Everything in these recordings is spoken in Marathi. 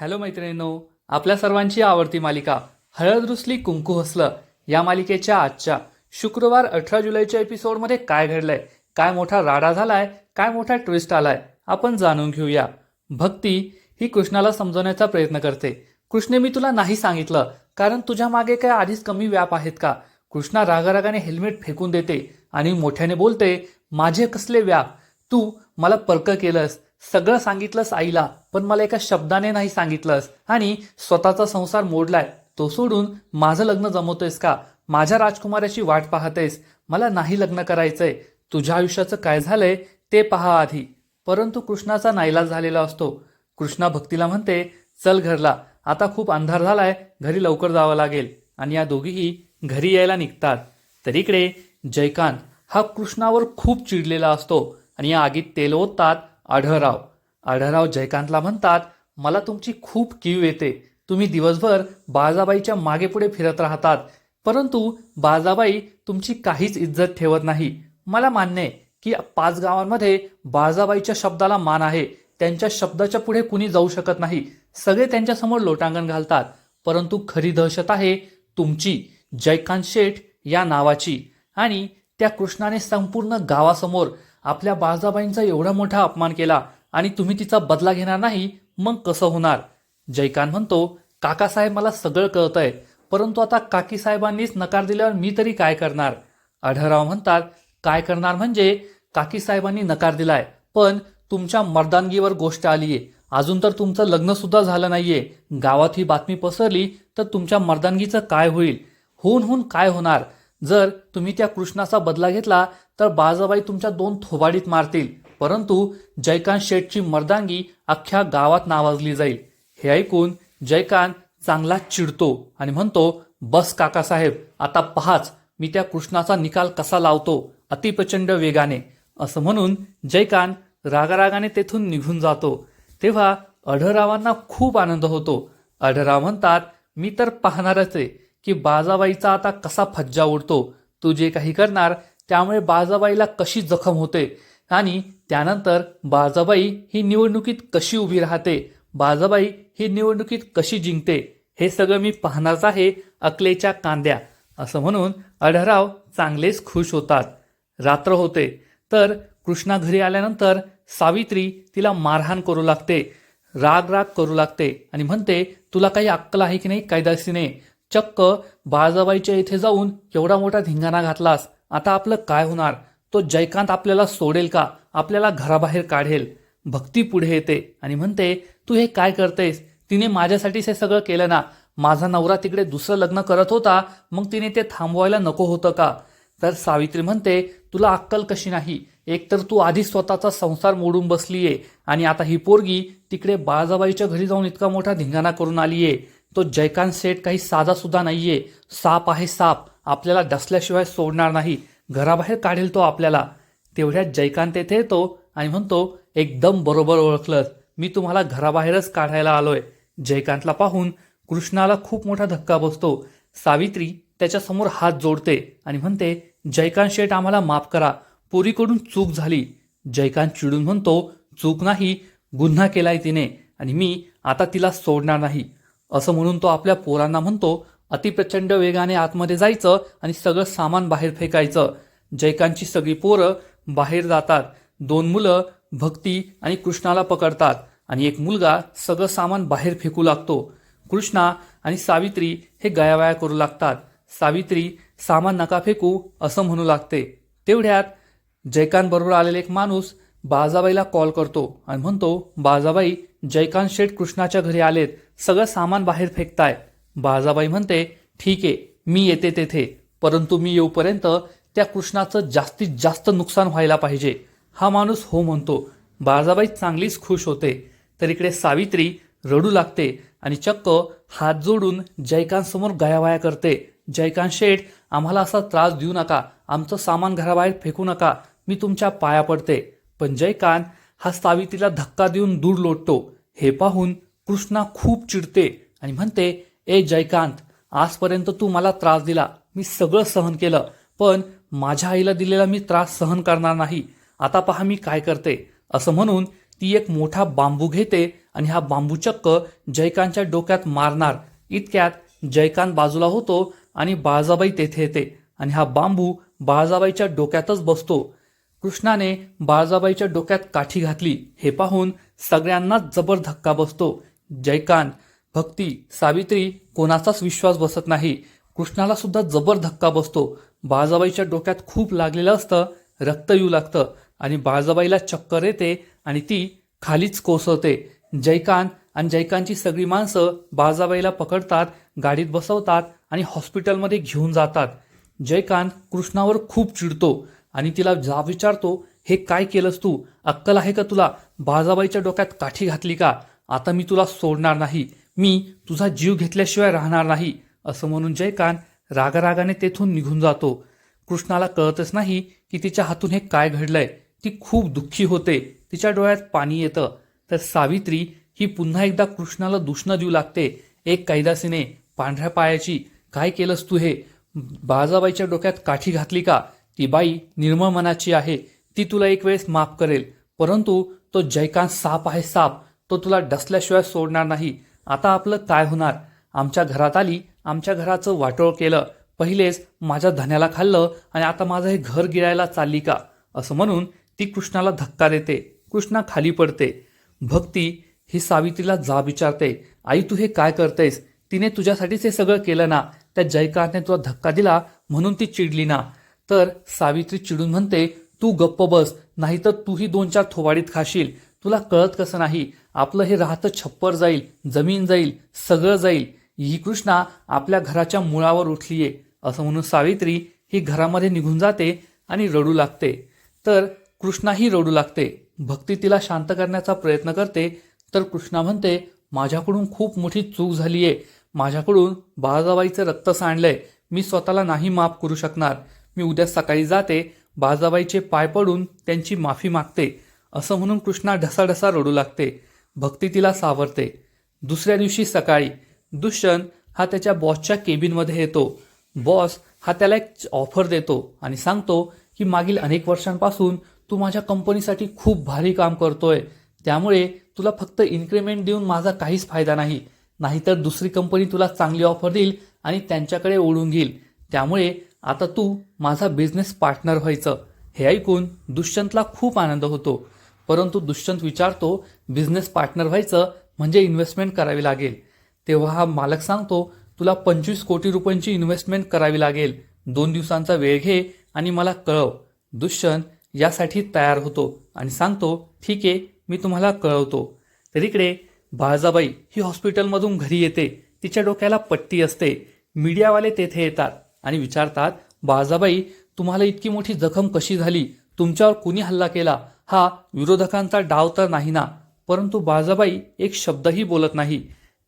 हॅलो मैत्रिणींनो आपल्या सर्वांची आवडती मालिका हळद रुसली कुंकू हसलं या मालिकेच्या आजच्या शुक्रवार अठरा जुलैच्या एपिसोडमध्ये काय घडलंय काय मोठा राडा झालाय काय मोठा ट्विस्ट आलाय आपण जाणून घेऊया. भक्ती ही कृष्णाला समजवण्याचा प्रयत्न करते. कृष्णे मी तुला नाही सांगितलं कारण तुझ्या मागे काय आधीच कमी व्याप आहेत का? कृष्णा रागारागाने हेल्मेट फेकून देते आणि मोठ्याने बोलते माझे कसले व्याप? तू मला पर्क केलंस सगळं सांगितलंस आईला पण मला एका शब्दाने नाही सांगितलंस. आणि स्वतःचा संसार मोडलाय. तो सोडून माझं लग्न जमवतोयस का? माझ्या राजकुमाराची वाट पाहतेस. मला नाही लग्न करायचंय. तुझ्या आयुष्याचं काय झालंय ते पहा आधी. परंतु कृष्णाचा नाईलाज झालेला असतो. कृष्णा भक्तीला म्हणते चल घरला. आता खूप अंधार झालाय. घरी लवकर जावं लागेल. आणि या दोघीही घरी यायला निघतात. तर इकडे जयकांत हा कृष्णावर खूप चिडलेला असतो. आणि या आगीत तेल ओततात. आढळराव. आढळराव जयकांतला म्हणतात मला तुमची खूप कीव येते. तुम्ही दिवसभर बाळजाबाईच्या मागेपुढे फिरत राहतात. परंतु बाळजाबाई तुमची काहीच इज्जत ठेवत नाही. मला मान्य आहे की पाच गावांमध्ये बाळजाबाईच्या शब्दाला मान आहे. त्यांच्या शब्दाच्या पुढे कुणी जाऊ शकत नाही. सगळे त्यांच्यासमोर लोटांगण घालतात. परंतु खरी दहशत आहे तुमची जयकांत शेठ या नावाची. आणि त्या कृष्णाने संपूर्ण गावासमोर आपल्या बाळाबाईंचा एवढा मोठा अपमान केला आणि तुम्ही तिचा बदला घेणार नाही मग कसं होणार? जयकांत म्हणतो काकासाहेब मला सगळं कळतंय परंतु आता काकीसाहेबांनीच नकार दिल्यावर मी तरी काय करणार? आढळराव म्हणतात काय करणार म्हणजे काकीसाहेबांनी नकार दिलाय पण तुमच्या मर्दानगीवर गोष्ट आलीये. अजून तर तुमचं लग्नसुद्धा झालं नाहीये. गावात ही बातमी पसरली तर तुमच्या मर्दानगीचं काय होईल? होऊन होऊन काय होणार? जर तुम्ही त्या कृष्णाचा बदला घेतला तर बाजाबाई तुमच्या दोन थोबाडीत मारतील. परंतु जयकांत शेठची मर्दांगी अख्ख्या गावात नावाजली जाईल. हे ऐकून जयकांत चांगला चिडतो आणि म्हणतो बस काकासाहेब आता पहाच मी त्या कृष्णाचा निकाल कसा लावतो अतिप्रचंड वेगाने. असं म्हणून जयकांत रागारागाने तेथून निघून जातो. तेव्हा अढरावांना खूप आनंद होतो. अढराव म्हणतात मी तर पाहणारच आहे. की बाजाबाईचा आता कसा फज्जा उडतो तू जे काही करणार त्यामुळे बाजाबाईला कशी जखम होते आणि त्यानंतर बाजाबाई ही निवडणुकीत कशी उभी राहते बाजाबाई ही निवडणुकीत कशी जिंकते हे सगळं मी पाहणारच आहे अकलेच्या कांद्या. असं म्हणून अढराव चांगलेच खुश होतात. रात्र होते तर कृष्णा घरी आल्यानंतर सावित्री तिला मारहाण करू लागते राग राग करू लागते आणि म्हणते तुला काही अक्कल आहे की नाही कायदासीने चक्क बाळजाबाईच्या इथे जाऊन एवढा मोठा धिंगाणा घातलास आता आपलं काय होणार? तो जयकांत आपल्याला सोडेल का? आपल्याला घराबाहेर काढेल. भक्ती पुढे येते आणि म्हणते तू हे काय करतेस? तिने माझ्यासाठीच हे सगळं केलं ना? माझा नवरा तिकडे दुसरं लग्न करत होता मग तिने ते थांबवायला नको होतं का? तर सावित्री म्हणते तुला अक्कल कशी नाही? एकतर तू आधी स्वतःचा संसार मोडून बसलीये आणि आता ही पोरगी तिकडे बाळजाबाईच्या घरी जाऊन इतका मोठा धिंगाणा करून आलीये. तो जयकांत सेठ काही साधा सुद्धा आहे साप आहे साप. आपल्याला डसल्याशिवाय सोडणार नाही. घराबाहेर काढेल तो आपल्याला. तेवढ्यात जयकांत येथे येतो आणि म्हणतो एकदम बरोबर ओळखलं मी तुम्हाला घराबाहेरच काढायला आलोय. जयकांतला पाहून कृष्णाला खूप मोठा धक्का बसतो. सावित्री त्याच्यासमोर हात जोडते आणि म्हणते जयकांत शेठ आम्हाला माफ करा. पुरीकडून चूक झाली. जयकांत चिडून म्हणतो चूक नाही. गुन्हा केलाय तिने आणि मी आता तिला सोडणार नाही. असं म्हणून तो आपल्या पोरांना म्हणतो अतिप्रचंड वेगाने आतमध्ये जायचं आणि सगळं सामान बाहेर फेकायचं. जयकांतची सगळी पोरं बाहेर जातात. दोन मुलं भक्ती आणि कृष्णाला पकडतात आणि एक मुलगा सगळं सामान बाहेर फेकू लागतो. कृष्णा आणि सावित्री हे गयावया करू लागतात. सावित्री सामान नका फेकू असं म्हणू लागते. तेवढ्यात जयकांत बरोबर आलेला एक माणूस बाजाबाईला कॉल करतो आणि म्हणतो बाजाबाई जयकांत शेठ कृष्णाच्या घरी आलेत. सगळं सामान बाहेर फेकताय. बाजाबाई म्हणते ठीक आहे मी येते तेथे. परंतु मी येऊपर्यंत त्या कृष्णाचं जास्तीत जास्त नुकसान व्हायला पाहिजे. हा माणूस हो म्हणतो. बाजाबाई चांगलीच खुश होते. तर इकडे सावित्री रडू लागते आणि चक्क हात जोडून जयकांतसमोर गयावाया करते. जयकांत शेठ आम्हाला असा त्रास देऊ नका. आमचं सामान घराबाहेर फेकू नका. मी तुमच्या पाया पडते. पण जयकांत हा सावित्रीला धक्का देऊन दूर लोटतो. हे पाहून कृष्णा खूप चिडते आणि म्हणते ए जयकांत आजपर्यंत तू मला त्रास दिला. मी सगळं सहन केलं पण माझ्या आईला दिलेला मी त्रास सहन करणार नाही. आता पहा मी काय करते. असं म्हणून ती एक मोठा बांबू घेते आणि हा बांबू चक्क जयकांतच्या डोक्यात मारणार. इतक्यात जयकांत बाजूला होतो आणि बाळजाबाई तेथे येते आणि हा बांबू बाळजाबाईच्या डोक्यातच बसतो. कृष्णाने बाळजाबाईच्या डोक्यात काठी घातली. हे पाहून सगळ्यांनाच जबर धक्का बसतो. जयकांत भक्ती सावित्री कोणाचाच विश्वास बसत नाही. कृष्णाला सुद्धा जबर धक्का बसतो. बाळजाबाईच्या डोक्यात खूप लागलेलं असतं. रक्त येऊ लागतं आणि बाळजाबाईला चक्कर येते आणि ती खालीच कोसळते. जयकांत आणि जयकांतची सगळी माणसं बाळजाबाईला पकडतात गाडीत बसवतात आणि हॉस्पिटलमध्ये घेऊन जातात. जयकांत कृष्णावर खूप चिडतो. आणि तिला जा विचारतो हे काय केलंस तू? अक्कल आहे का तुला? बाळजाबाईच्या डोक्यात काठी घातली का? आता मी तुला सोडणार नाही. मी तुझा जीव घेतल्याशिवाय राहणार नाही. असं म्हणून जयकांत रागारागाने तेथून निघून जातो. कृष्णाला कळतच नाही की तिच्या हातून हे काय घडलंय. ती खूप दुःखी होते. तिच्या डोळ्यात पाणी येतं. तर सावित्री ही पुन्हा एकदा कृष्णाला दुष्ण देऊ लागते. एक कैदासीने पांढऱ्या पायाची काय केलंस तू हे? बाळजाबाईच्या डोक्यात काठी घातली का? ती बाई निर्मळ मनाची आहे ती तुला एक वेळेस माफ करेल परंतु तो जयकांत साप आहे साप तो तुला डसल्याशिवाय सोडणार नाही. आता आपलं काय होणार? आमच्या घरात आली आमच्या घराचं वाटोळ केलं. पहिलेच माझ्या धन्याला खाल्लं आणि आता माझं हे घर गिरायला चालली का? असं म्हणून ती कृष्णाला धक्का देते. कृष्णा खाली पडते. भक्ती ही सावित्रीला जा विचारते. आई तू हे काय करतेस? तिने तुझ्यासाठीच हे सगळं केलं ना? त्या जयकांतने तुला धक्का दिला म्हणून ती चिडली ना? तर सावित्री चिडून म्हणते तू गप्प बस नाहीतर तूही दोन चार थोवाडीत खाशील. तुला कळत कसं नाही? आपलं हे राहतं छप्पर जाईल जमीन जाईल सगळं जाईल. ही कृष्णा आपल्या घराच्या मुळावर उठलीये. असं म्हणून सावित्री ही घरामध्ये निघून जाते आणि रडू लागते. तर कृष्णाही रडू लागते. भक्ती तिला शांत करण्याचा प्रयत्न करते. तर कृष्णा म्हणते माझ्याकडून खूप मोठी चूक झाली आहे माझ्याकडून बाळाबाईचं रक्त सांडलंय. मी स्वतःला नाही माफ करू शकणार. मी उद्या सकाळी जाते बाजाबाईचे पाय पडून त्यांची माफी मागते असं म्हणून कृष्णा ढसाढसा रडू लागते भक्ती तिला सावरते. दुसऱ्या दिवशी सकाळी दुष्यंत हा त्याच्या बॉसच्या केबिनमध्ये येतो. बॉस हा त्याला एक ऑफर देतो आणि सांगतो की मागील अनेक वर्षांपासून तू माझ्या कंपनीसाठी खूप भारी काम करतोय त्यामुळे तुला फक्त इन्क्रीमेंट देऊन माझा काहीच फायदा नाही नाहीतर दुसरी कंपनी तुला चांगली ऑफर देईल आणि त्यांच्याकडे ओढून घेईल त्यामुळे आता तू माझा बिझनेस पार्टनर व्हायचं. हे ऐकून दुष्यंतला खूप आनंद होतो. परंतु दुष्यंत विचारतो बिझनेस पार्टनर व्हायचं म्हणजे इन्व्हेस्टमेंट करावी लागेल. तेव्हा हा मालक सांगतो तुला पंचवीस कोटी रुपयांची इन्व्हेस्टमेंट करावी लागेल. दोन दिवसांचा वेळ घे आणि मला कळव. दुष्यंत यासाठी तयार होतो आणि सांगतो ठीक आहे मी तुम्हाला कळवतो. तर इकडे बाळजाबाई ही हॉस्पिटलमधून घरी येते. तिच्या डोक्याला पट्टी असते. मीडियावाले तेथे येतात. आणि विचारतात बाळजाबाई तुम्हाला इतकी मोठी जखम कशी झाली? तुमच्यावर कुणी हल्ला केला? हा विरोधकांचा डाव तर नाही ना. परंतु बाळजाबाई एक शब्दही बोलत नाही.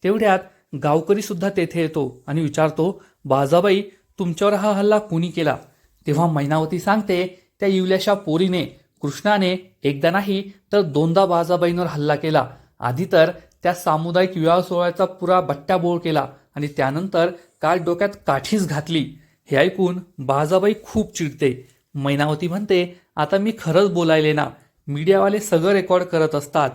तेवढ्यात गावकरी सुद्धा तेथे येतो आणि विचारतो बाळजाबाई तुमच्यावर हा हल्ला कुणी केला? तेव्हा मैनावती सांगते त्या इवल्याशा पोरीने कृष्णाने एकदा नाही तर दोनदा बाळजाबाईंवर हल्ला केला. आधी तर त्या सामुदायिक विवाह सोहळ्याचा पुरा बट्ट्याबोळ केला आणि त्यानंतर काल डोक्यात काठीच घातली. हे ऐकून बाजाबाई खूप चिडते. मैनावती म्हणते आता मी खरंच बोलायले ना. मीडियावाले सगळं रेकॉर्ड करत असतात.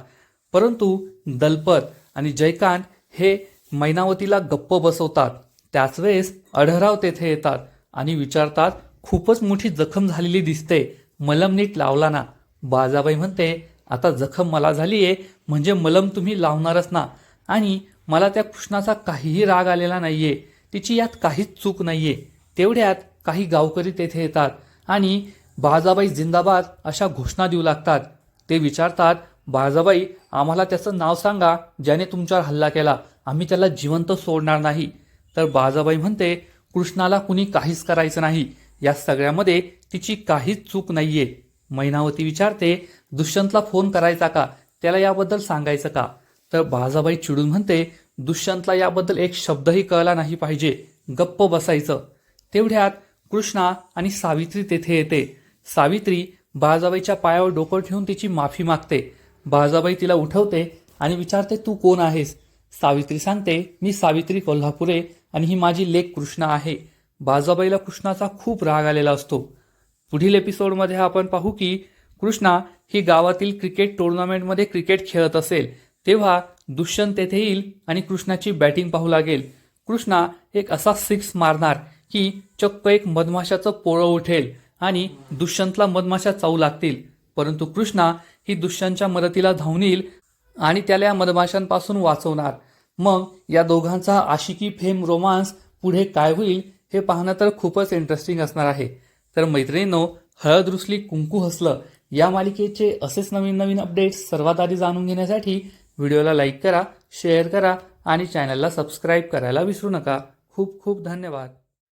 परंतु दलपत आणि जयकांत हे मैनावतीला गप्प बसवतात. त्याच वेळेस अढराव तेथे येतात आणि विचारतात खूपच मोठी जखम झालेली दिसते. मलम नीट लावला ना. बाजाबाई म्हणते आता जखम मला झाली आहे म्हणजे मलम तुम्ही लावणारच ना. आणि मला त्या कृष्णाचा काहीही राग आलेला नाही आहे तिची यात काहीच चूक नाही आहे तेवढ्यात काही गावकरी तेथे येतात आणि बाळजाबाई जिंदाबाद अशा घोषणा देऊ लागतात. ते विचारतात बाळजाबाई आम्हाला त्याचं नाव सांगा ज्याने तुमच्यावर हल्ला केला. आम्ही त्याला जिवंत सोडणार नाही. तर बाळजाबाई म्हणते कृष्णाला कुणी काहीच करायचं नाही. या सगळ्यामध्ये तिची काहीच चूक नाहीये. मैनावती विचारते दुष्यंतला फोन करायचा का? त्याला याबद्दल सांगायचं का? तर बाळाबाई चिडून म्हणते दुष्यंतला याबद्दल एक शब्दही कळला नाही पाहिजे. गप्प बसायचं. तेवढ्यात कृष्णा आणि सावित्री तेथे येते. सावित्री बाळाजाबाईच्या पायावर डोकं ठेवून तिची माफी मागते. बाळाजाबाई तिला उठवते आणि विचारते तू कोण आहेस? सावित्री सांगते मी सावित्री कोल्हापुरे आणि ही माझी लेक कृष्णा आहे. बाजाबाईला कृष्णाचा खूप राग आलेला असतो. पुढील एपिसोडमध्ये आपण पाहू की कृष्णा ही गावातील क्रिकेट टुर्नामेंटमध्ये क्रिकेट खेळत असेल. तेव्हा दुष्यंत तेथे येईल आणि कृष्णाची बॅटिंग पाहू लागेल. कृष्णा एक असा सिक्स मारणार की चक्क एक मधमाशाचं पोळं उठेल आणि दुष्यंतला मधमाशा चावू लागतील. परंतु कृष्णा ही दुष्यंतच्या मदतीला धावून येईल आणि त्याला या मधमाशांपासून वाचवणार. मग या दोघांचा आशिकी फेम रोमांस पुढे काय होईल हे पाहणं तर खूपच इंटरेस्टिंग असणार आहे. तर मैत्रिणींनो हळद रुसली कुंकू हसलं या मालिकेचे असेच नवीन नवीन अपडेट्स सर्वात आधी जाणून घेण्यासाठी व्हिडिओला लाईक करा शेअर करा आणि चॅनलला सबस्क्राईब करायला विसरू नका. खूप खूप धन्यवाद.